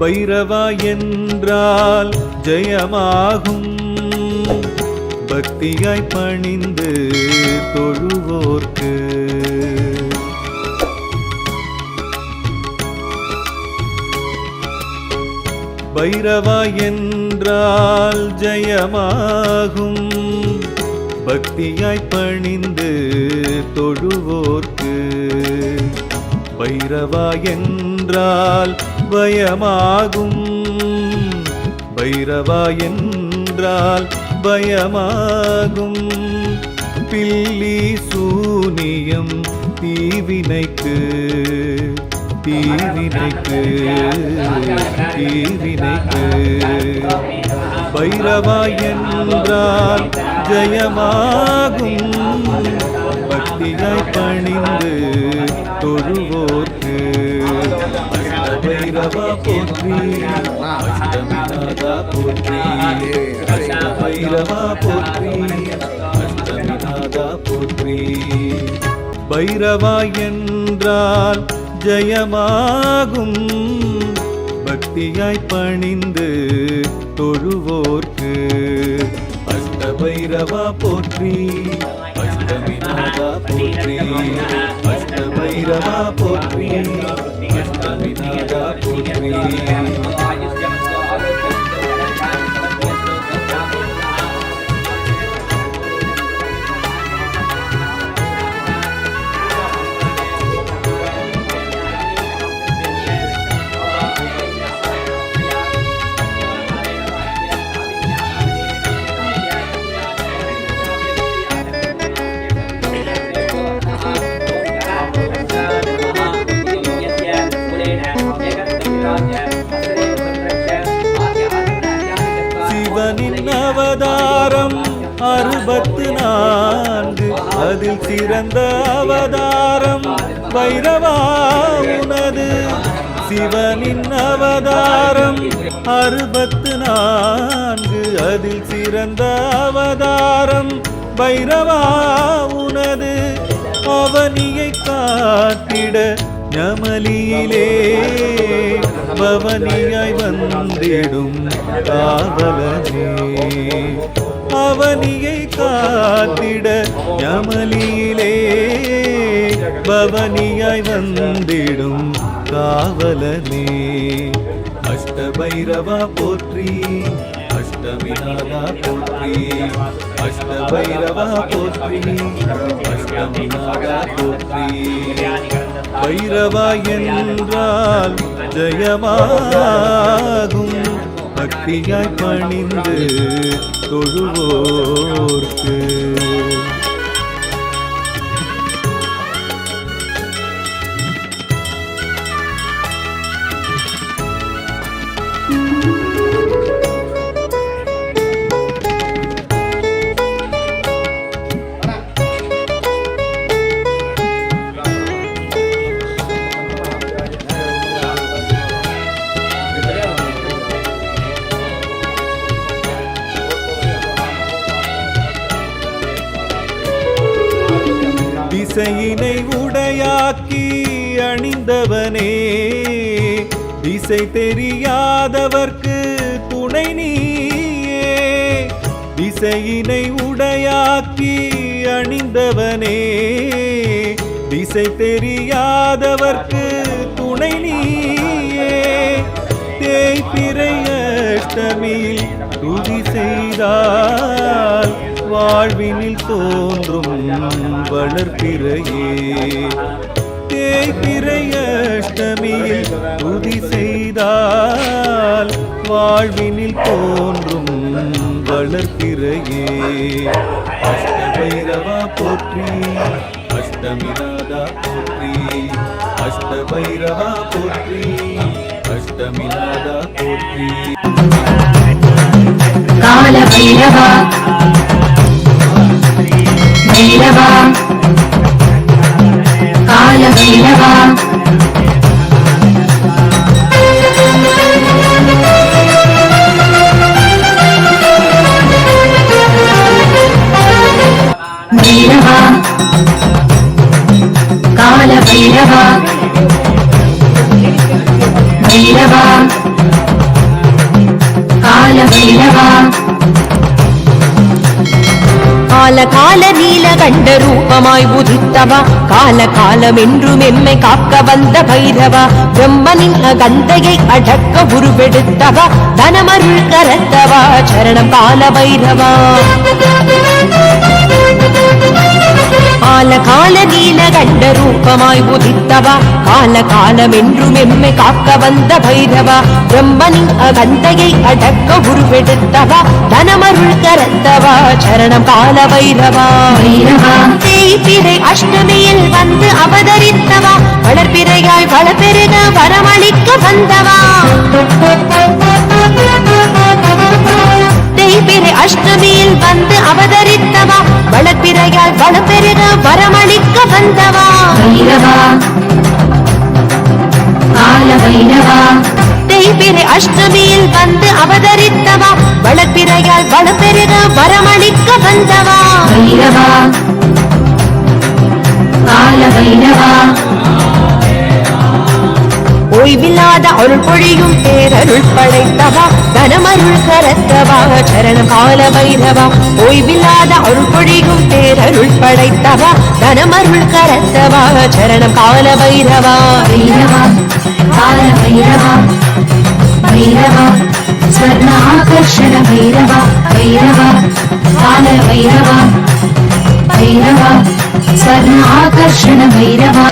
பைரவா என்றால் ஜெயமாகும். பக்தியாய் பணிந்து தொழுவோர்க்கு. பைரவா என்றால் ஜெயமாகும். பக்தியாய் பணிந்து தொழுவோர்க்கு. பைரவா என்றால் பயமாகும். பைரவா என்றால் பயமாகும். பில்லி சூனியம் தீவினைக்கு தீவினைக்கு தீவினைக்கு. பைரவா என்றால் ஜெயமாகும். பக்தியாய் பணிந்து தொழுவோர்க்கு. பைரவா போற்றி அஷ்டமிநாதா போற்றி. அஷ்ட பைரவா போற்றி அஷ்டமிநாதா போற்றி. பைரவா என்றால் ஜெயமாகும். பக்தியாய் பணிந்து தொழுவோர்க்கு. அஷ்டபைரவா போற்றி. அஷ்டமிநாதா போற்றி. அஷ்டபைரவா போற்றி. அஷ்டமிநாதா போற்றி. அதில் சிறந்த அவதாரம் பைரவா உனது சிவனின் அவதாரம். அறுபத்து நான்கு அதில் சிறந்த அவதாரம் பைரவா உனது அவனியை காத்திட ஞமலியிலே பவனியாய் வந்திடும் காவலனே. பவனியை காத்திட யமலியிலே பவனியாய் வந்திடும் காவலனே. அஷ்டபைரவா போற்றி அஷ்டமிநாதா போற்றி அஷ்டபைரவா போற்றி அஷ்டமிநாதா போற்றி. பைரவா என்றால் ஜெயமாகும் பக்தியாய் பணிந்து தொழுவோர்க்கு. இசையினை உடையாக்கி அணிந்தவனே. இசை தெரியாதவர்க்கு துணை நீயே. இசையினை உடையாக்கி அணிந்தவனே. இசை தெரியாதவர்க்கு துணை நீயே. தேய்பிறை அஷ்டமியில் துதி செய்தால் வாழ்வினில் தோன்றும் வளர்ப்பிறையே தேய்பிறைய அஷ்டமியில் துதி செய்தால் வாழ்வினில் தோன்றும் வளர்ப்பிறையே அஷ்டபைரவா போற்றி அஷ்டமிராதா போற்றி அஷ்டபைரவா போற்றி அஷ்டமிராதா போற்றி. கால பைரவா பைரவா கால பைரவா பைரவா கால பைரவா பைரவா கால பைரவா கால கால நீல கண்ட ரூபமாய் உதித்தவா கால காலமென்றும் எம்மை காக்க வந்த பைரவா பிரம்மனின் அகந்தையை அடக்க உருவெடுத்தவா தனமருள் கரத்தவா சரணம் கால பைரவா. கால கால நீல கண்ட ரூபமாய் உதித்தவா? கால காலமென்றும் எம்மை காக்க வந்த பைரவா? பிரம்மனின் அகந்தையை அடக்க உருவெடுத்தவா? தனமருள் கரந்தவா? சரணம் கால வைரவா தேய்பிறை அஷ்டமியில் வந்து அவதரித்தவா? வளர்பிறையாய் வளப்பெருக வரமளிக்க வந்தவா? தேய்பிரை அஷ்டமியில் வந்து அவதரித்தவா? வளப்பிறையால் வளம் பெருக வரமளிக்க வந்தவா? வைரவா. கால வைரவா. தேய்பிரை அஷ்டமியில் வந்து அவதரித்தவா? வளப்பிறையால் வளம் பெருக வரமளிக்க வந்தவா? வைரவா. கால ஓய்வில்லாத அருள் பொழியும் பேரருள் படைத்தவா கனமருள் கரத்தவா சரண கால வைரவா ஓய்வில்லாத அருள் பொழியும் பேரருள் படைத்தவா கனமருள் கரத்தவா சரண கால வைரவா வைரவா கால வைரவா வைரவா ஆகர்ஷண வைரவா வைரவா கால வைரவா வைரவா ஸ்வர்ண ஆகர்ஷண வைரவா